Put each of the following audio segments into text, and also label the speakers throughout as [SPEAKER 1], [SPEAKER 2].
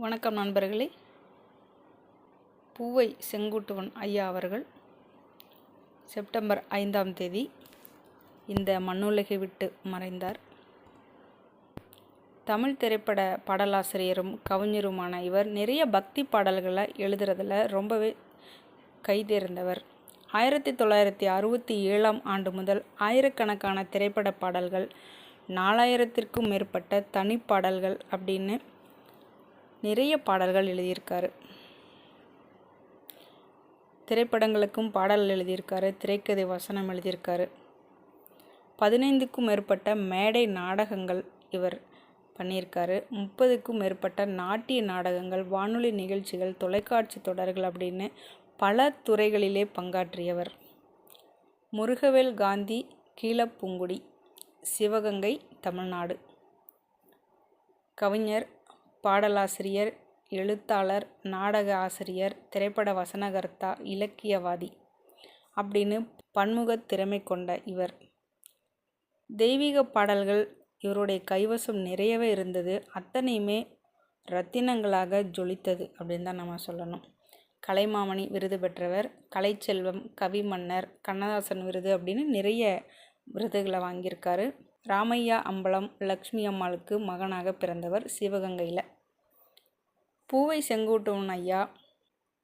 [SPEAKER 1] வணக்கம் நண்பர்களே. பூவை செங்குட்டுவன் ஐயா அவர்கள் செப்டம்பர் ஐந்தாம் தேதி இந்த மண்ணுலகை விட்டு மறைந்தார். தமிழ் திரைப்பட பாடலாசிரியரும் கவிஞருமான இவர் நிறைய பக்தி பாடல்களை எழுதுறதில் ரொம்பவே கைதேர்ந்தவர். ஆயிரத்தி தொள்ளாயிரத்தி அறுபத்தி ஏழாம் ஆண்டு முதல் ஆயிரக்கணக்கான திரைப்பட பாடல்கள் நாலாயிரத்திற்கும் மேற்பட்ட தனிப்பாடல்கள் அப்படின்னு நிறைய பாடல்கள் எழுதியிருக்காரு. திரைப்படங்களுக்கும் பாடல் எழுதியிருக்காரு. திரைக்கதை வசனம் எழுதியிருக்காரு. பதினைந்துக்கும் மேற்பட்ட மேடை நாடகங்கள் இவர் பண்ணியிருக்காரு. முப்பதுக்கும் மேற்பட்ட நாட்டிய நாடகங்கள் வானொலி நிகழ்ச்சிகள் தொலைக்காட்சி தொடர்கள் அப்படின்னு பல துறைகளிலே பங்காற்றியவர். முருகவேல் காந்தி கீழப்புங்குடி சிவகங்கை தமிழ்நாடு. கவிஞர் பாடலாசிரியர் எழுத்தாளர் நாடக ஆசிரியர் திரைப்பட வசனகர்த்தா இலக்கியவாதி அப்படின்னு பன்முகத் திறமை கொண்ட இவர். தெய்வீக பாடல்கள் இவருடைய கைவசம் நிறையவே இருந்தது. அத்தனையுமே ரத்தினங்களாக ஜொலித்தது அப்படின்னு தான் நம்ம சொல்லணும். கலைமாமணி விருது பெற்றவர் கலைச்செல்வம் கவிமன்னர் கண்ணதாசன் விருது அப்படின்னு நிறைய விருதுகளை வாங்கியிருக்காரு. ராமையா அம்பலம் லக்ஷ்மி அம்மாளுக்கு மகனாக பிறந்தவர் சிவகங்கையில். பூவை செங்கோட்டுவன் ஐயா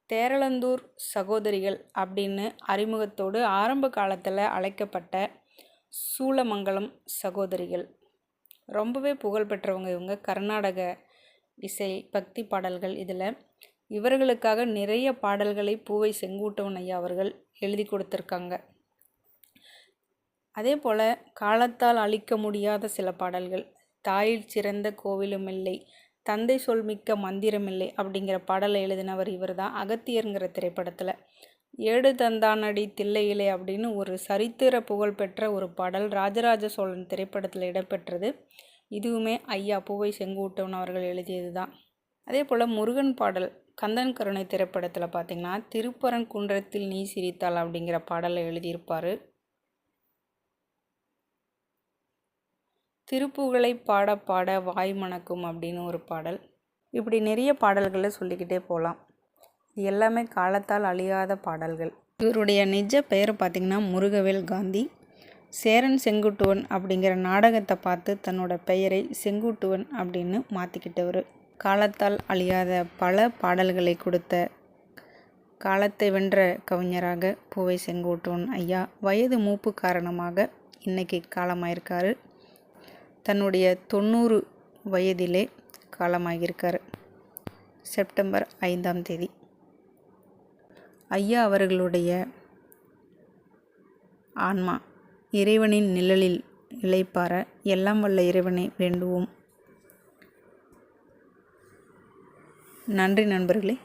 [SPEAKER 1] தேரளந்தூர் சகோதரிகள் அப்படின்னு அறிமுகத்தோடு ஆரம்ப காலத்தில் அழைக்கப்பட்ட சூளமங்கலம் சகோதரிகள். ரொம்பவே புகழ்பெற்றவங்க இவங்க. கர்நாடக இசை பக்தி பாடல்கள் இதில். இவர்களுக்காக நிறைய பாடல்களை பூவை செங்கூட்டவன் ஐயா அவர்கள் எழுதி கொடுத்துருக்காங்க. அதே போல் காலத்தால் அழிக்க முடியாத சில பாடல்கள். தாயில் சிறந்த கோவிலும் இல்லை தந்தை சொல் மிக்க மந்திரமில்லை அப்படிங்கிற பாடலை எழுதினவர் இவர் தான் அகத்தியருங்கிற திரைப்படத்தில். ஏடு தந்தானடி தில்லையிலே அப்படின்னு ஒரு சரித்திர புகழ்பெற்ற ஒரு பாடல் ராஜராஜ சோழன் திரைப்படத்தில் இடம்பெற்றது. இதுவுமே ஐயா பூவை செங்கூட்டவன் அவர்கள் எழுதியது தான் அதே போல் முருகன் பாடல் கந்தன் கருணை திரைப்படத்தில் பார்த்திங்கன்னா திருப்பரங்குன்றத்தில் நீ சிரித்தாள் அப்படிங்கிற பாடலை எழுதியிருப்பார். திருப்புகளை பாட பாட வாய் மணக்கும் அப்படின்னு ஒரு பாடல். இப்படி நிறைய பாடல்களை சொல்லிக்கிட்டே போகலாம் இது எல்லாமே காலத்தால் அழியாத பாடல்கள். இவருடைய நிஜ பெயர் பார்த்திங்கன்னா முருகவேல் காந்தி. சேரன் செங்குட்டுவன் அப்படிங்கிற நாடகத்தை பார்த்து தன்னோட பெயரை செங்குட்டுவன் அப்படின்னு மாற்றிக்கிட்டவர் காலத்தால் அழியாத பல பாடல்களை கொடுத்த காலத்தை வென்ற கவிஞராக பூவை செங்கோட்டுவன் ஐயா வயது மூப்பு காரணமாக இன்னைக்கு காலமாயிருக்காரு. தன்னுடைய தொண்ணூறு வயதிலே காலமாகியிருக்கார் செப்டம்பர் ஐந்தாம் தேதி. ஐயா அவர்களுடைய ஆன்மா இறைவனின் நிழலில் இழைப்பார எல்லாம் வல்ல இறைவனை வேண்டுவோம். நன்றி நண்பர்களே.